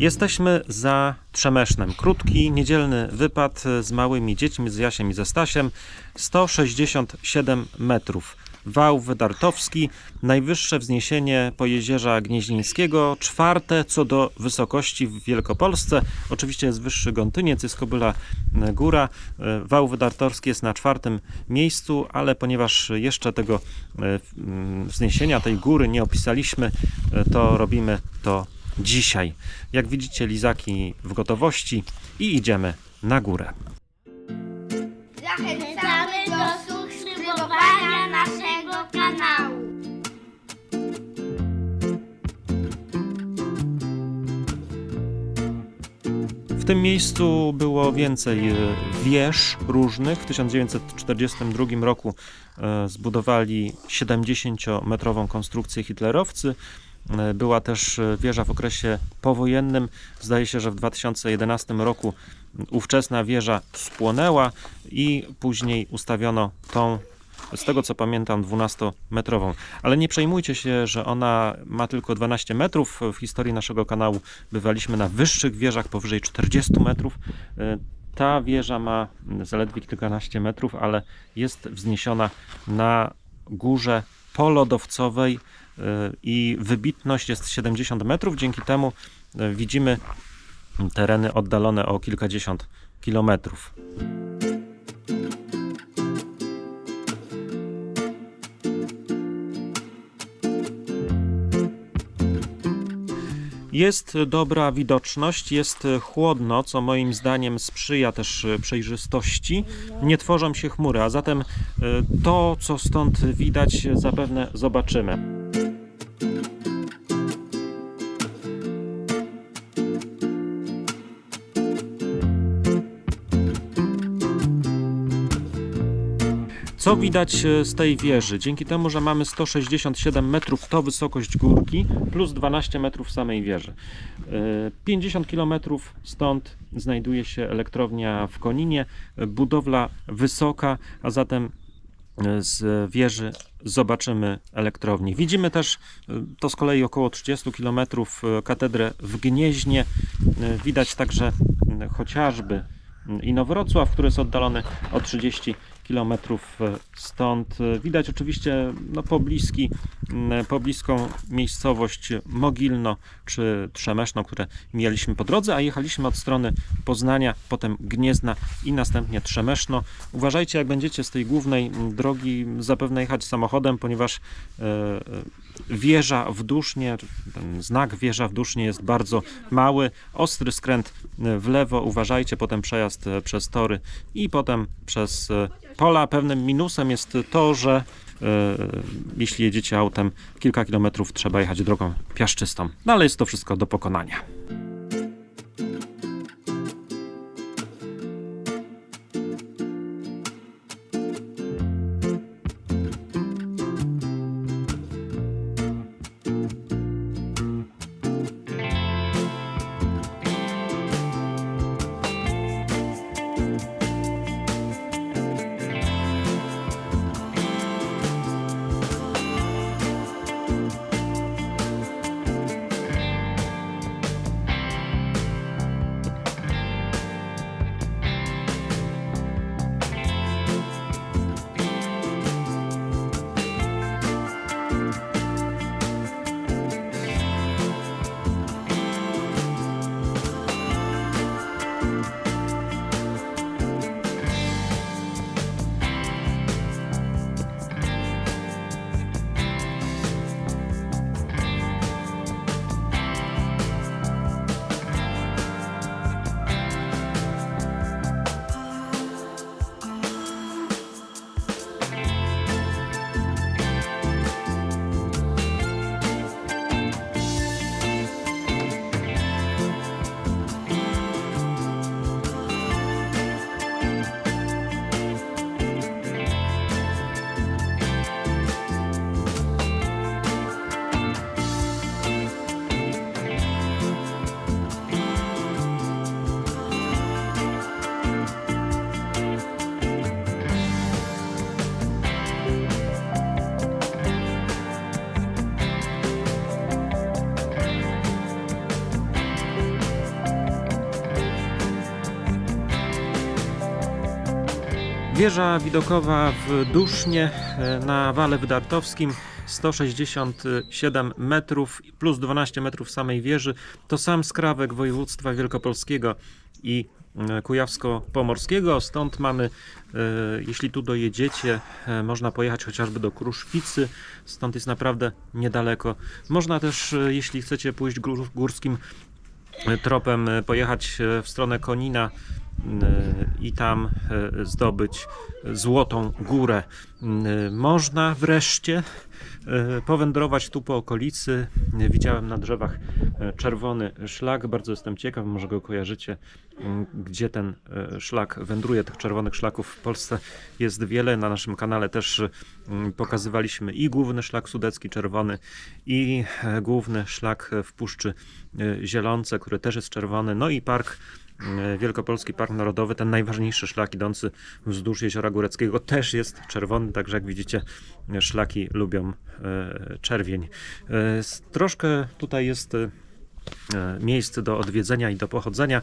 Jesteśmy za Trzemesznem. Krótki, niedzielny wypad z małymi dziećmi, z Jasiem i ze Stasiem. 167 metrów. Wał Wydartowski, najwyższe wzniesienie Pojezierza Gnieźnieńskiego, czwarte co do wysokości w Wielkopolsce. Oczywiście jest wyższy Gątyniec, jest Kobyla Góra. E, Wał Wydartowski jest na czwartym miejscu, ale ponieważ jeszcze tego e, mm, wzniesienia tej góry nie opisaliśmy, e, to robimy to dzisiaj. Jak widzicie, lizaki w gotowości i idziemy na górę. Zachęcamy do subskrybowania naszego kanału. W tym miejscu było więcej e, wież różnych. W 1942 roku e, zbudowali 70-metrową konstrukcję hitlerowcy. E, Była też e, wieża w okresie powojennym. Zdaje się, że w 2011 roku ówczesna wieża spłonęła i później ustawiono tą, z tego co pamiętam, 12-metrową. Ale nie przejmujcie się, że ona ma tylko 12 metrów. W historii naszego kanału bywaliśmy na wyższych wieżach powyżej 40 metrów. E, Ta wieża ma zaledwie kilkanaście metrów, ale jest wzniesiona na górze polodowcowej i wybitność jest 70 metrów. Dzięki temu e, widzimy tereny oddalone o kilkadziesiąt kilometrów. Jest dobra widoczność, jest chłodno, co moim zdaniem sprzyja też przejrzystości. Nie tworzą się chmury, a zatem e, to, co stąd widać, zapewne zobaczymy. Co widać e, z tej wieży? Dzięki temu, że mamy 167 metrów to wysokość górki, plus 12 metrów samej wieży. E, 50 km stąd znajduje się elektrownia w Koninie, e, budowla wysoka, a zatem e, z wieży zobaczymy elektrownię. Widzimy też, e, to z kolei około 30 km, e, katedrę w Gnieźnie. E, Widać także chociażby Inowrocław, który jest oddalony o 30 km stąd. E, Widać oczywiście no, pobliski, pobliską miejscowość Mogilno czy Trzemeszno, które mijaliśmy po drodze, a jechaliśmy od strony Poznania, potem Gniezna i następnie Trzemeszno. Uważajcie, jak będziecie z tej głównej drogi zapewne jechać samochodem, ponieważ e, e, wieża w Dusznie, ten znak wieża w Dusznie jest bardzo mały, ostry skręt e, w lewo, uważajcie, potem przejazd e, przez tory i potem przez e, pola. Pewnym minusem jest to, że jeśli jedziecie autem kilka kilometrów trzeba jechać drogą piaszczystą, no ale jest to wszystko do pokonania. Wieża widokowa w Dusznie e, na wale wydartowskim 167 metrów plus 12 metrów samej wieży. To sam skrawek województwa wielkopolskiego i e, kujawsko-pomorskiego. Stąd mamy, e, jeśli tu dojedziecie, można pojechać chociażby do Kruszwicy. Stąd jest naprawdę niedaleko. Można też, jeśli chcecie pójść gór- górskim tropem pojechać w stronę Konina i tam e, zdobyć Złotą Górę. M, Można wreszcie e, powędrować tu po okolicy. Widziałem na drzewach e, czerwony szlak. Bardzo jestem ciekaw, może go kojarzycie, m, gdzie ten e, szlak wędruje. Tych czerwonych szlaków w Polsce jest wiele. Na naszym kanale też m, pokazywaliśmy i główny szlak sudecki czerwony, i e, główny szlak w Puszczy e, Zielonce, który też jest czerwony, no i park e, Wielkopolski Park Narodowy, ten najważniejszy szlak idący wzdłuż Jeziora Góreckiego też jest czerwony, także jak widzicie e, szlaki lubią e, czerwień. E, Troszkę tutaj jest e, e, miejsc do odwiedzenia i do pochodzenia.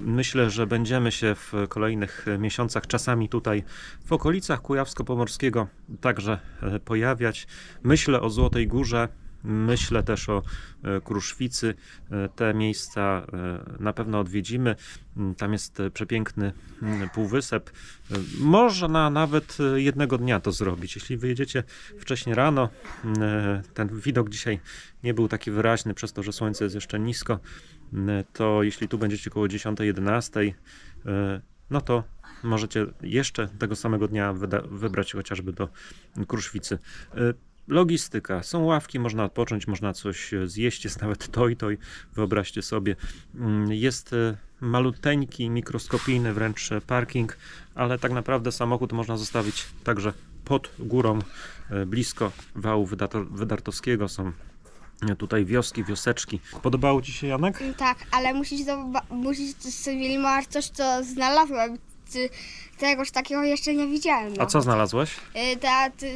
Myślę, że będziemy się w kolejnych e, miesiącach czasami tutaj w okolicach Kujawsko-Pomorskiego także e, pojawiać. Myślę o Złotej Górze, myślę też o e, Kruszwicy. E, Te miejsca e, na pewno odwiedzimy. Mm, Tam jest przepiękny mm, półwysep. Można nawet jednego dnia to zrobić. Jeśli wyjedziecie wcześniej rano, mm, ten widok dzisiaj nie był taki wyraźny przez to, że słońce jest jeszcze nisko, to jeśli tu będziecie koło 10-11, e, no to możecie jeszcze tego samego dnia wybrać chociażby do Kruszwicy. Logistyka. Są ławki, można odpocząć, można coś e, zjeść, jest nawet toj toj, wyobraźcie sobie. Mm, Jest e, maluteńki, mikroskopijny wręcz e, parking, ale tak naprawdę samochód można zostawić także pod górą, blisko wału wydartowskiego. Są tutaj wioski, wioseczki. Podobało Ci się, Janek? Tak, ale musisz, musisz masz coś, co znalazłem. Tegoż takiego jeszcze nie widziałem. No. A co znalazłeś? Y, ta, ty,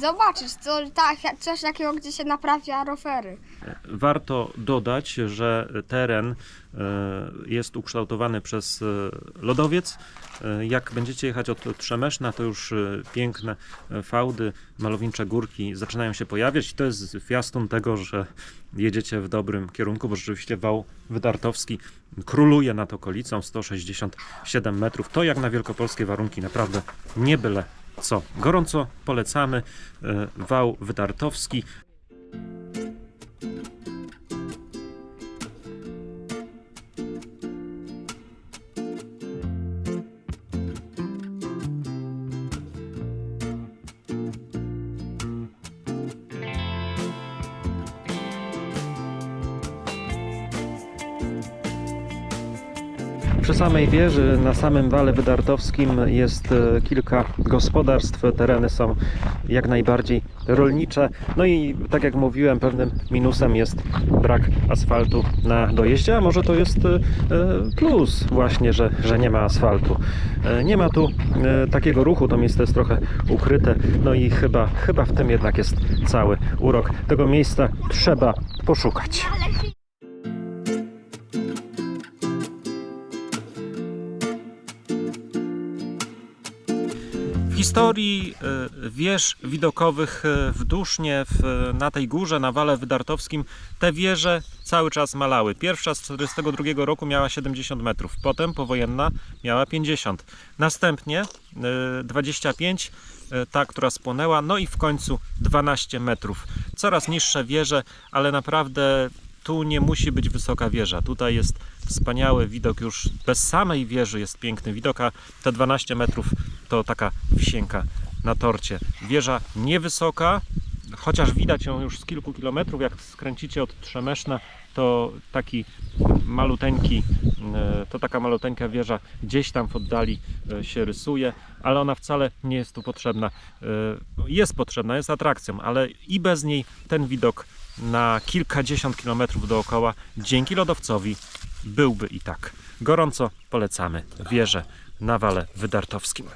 zobaczysz, co, tak, coś takiego, gdzie się naprawia rowery. Warto dodać, że teren jest ukształtowany przez e, lodowiec. E, Jak będziecie jechać od Trzemeszna, to już e, piękne e, fałdy, malownicze górki zaczynają się pojawiać. I to jest zwiastun tego, że jedziecie w dobrym kierunku, bo rzeczywiście wał wydartowski króluje nad okolicą 167 metrów. To jak na wielkopolskie warunki naprawdę nie byle co. Gorąco polecamy e, wał wydartowski. Przy samej wieży, na samym wale wydartowskim jest e, kilka gospodarstw. Tereny są jak najbardziej rolnicze. No i tak jak mówiłem, pewnym minusem jest brak asfaltu na dojeździe, a może to jest e, plus właśnie, że, że nie ma asfaltu. E, Nie ma tu takiego ruchu, to miejsce jest trochę ukryte. No i chyba, chyba w tym jednak jest cały urok. Tego miejsca trzeba poszukać. Historii e, wież widokowych e, w Dusznie, w, na tej górze, na Wale Wydartowskim, te wieże cały czas malały. Pierwsza z 1942 roku miała 70 metrów, potem powojenna miała 50. Następnie e, 25, e, ta, która spłonęła, no i w końcu 12 metrów. Coraz niższe wieże, ale naprawdę tu nie musi być wysoka wieża. Tutaj jest wspaniały widok, już bez samej wieży jest piękny widok, a te 12 metrów to taka wisienka na torcie. Wieża niewysoka, chociaż widać ją już z kilku kilometrów, jak skręcicie od Trzemeszna, to taki maluteńki, e, to taka maluteńka wieża gdzieś tam w oddali e, się rysuje, ale ona wcale nie jest tu potrzebna. E, Jest potrzebna, jest atrakcją, ale i bez niej ten widok na kilkadziesiąt kilometrów dookoła dzięki lodowcowi byłby i tak. Gorąco polecamy wieżę na Wale Wydartowskim.